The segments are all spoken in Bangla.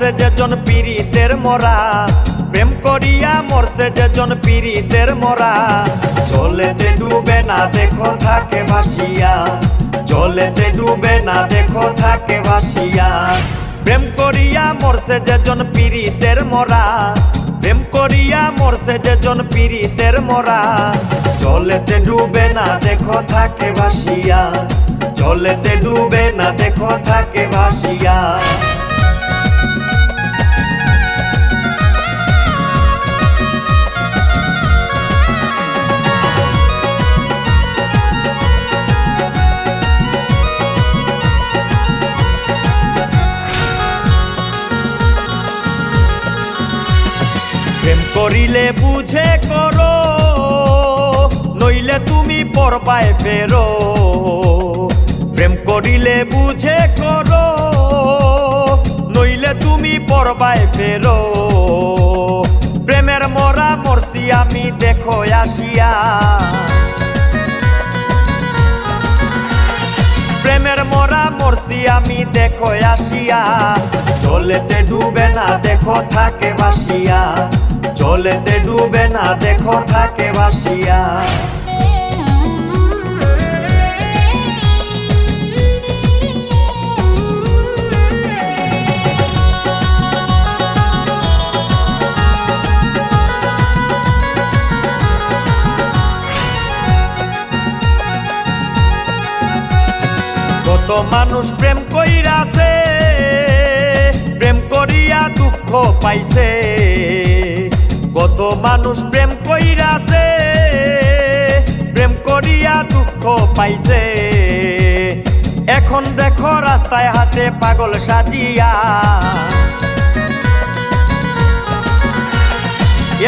মরছে যেজন পীড়িতের মরা। প্রেম করিয়া মরছে যেজন পীড়িতের মরা। জলেতে ডুবে না দেখো থাকে ভাসিয়া। জলেতে ডুবে না দেখো থাকে ভাসিয়া। প্রেম করিয়া মরছে যেজন পীড়িতের মরা। প্রেম করিয়া মরছে যেজন পীড়িতের মরা। জলেতে ডুবে না দেখো থাকে ভাসিয়া। জলেতে ডুবে না দেখো থাকে ভাসিয়া। করিলে বুঝে করো, নইলে তুমি পরবায় ফেরো। প্রেম করিলে বুঝে করো, নইলে তুমি পরবায় ফেরো। প্রেমের মরা মরসি আমি, দেখো আসিয়া। মরছি আমি, দেখো আসিয়া। জলেতে ডুবে না, দেখো থাকে বাসিয়া জলেতে ডুবে না, দেখো থাকে ভাসিয়া। কত মানুষ প্রেম কইরাছে, প্রেম করিয়া দুঃখ পাইছে। কত মানুষ প্রেম কইরাছে, প্রেম করিয়া দুঃখ পাইছে। এখন দেখো রাস্তায় হাটে পাগল সাজিয়া।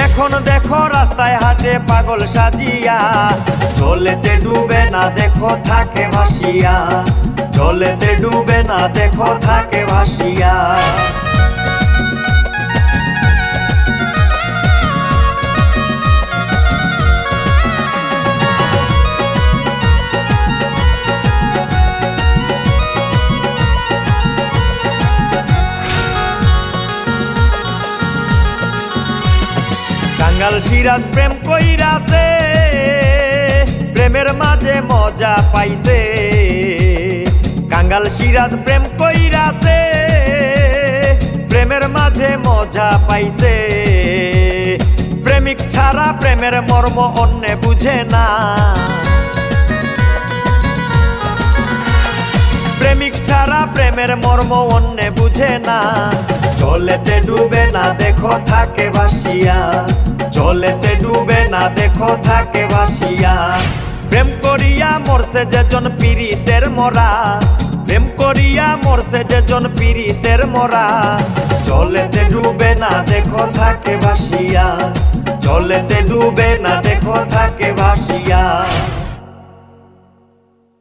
এখন দেখো রাস্তায় হাটে পাগল সাজিয়া। জলেতে ডুবে না দেখো থাকে ভাসিয়া। জলেতে ডুবে না দেখো থাকে ভাসিয়া। কাঙ্গাল সিরাজ প্রেম কইরাছে প্রেমের মাঝে মজা পাইছে। সিরাজ প্রেম কইরাছে, প্রেমের মাঝে মজা পাইছে। প্রেমিক ছাড়া প্রেমের মর্ম অন্য বুঝে না। প্রেমিক ছাড়া প্রেমের মর্ম অন্য বুঝে না। জলেতে ডুবে না, দেখো থাকে ভাসিয়া জলেতে ডুবে না, দেখো থাকে ভাসিয়া প্রেম করিয়া মরছে যেজন পীড়িতের মরা। প্রেম করিয়া মরছে যেজন পীড়িতের মরা। জলেতে ডুবে না দেখো থাকে ভাসিয়া। জলেতে ডুবে না দেখো থাকে ভাসিয়া।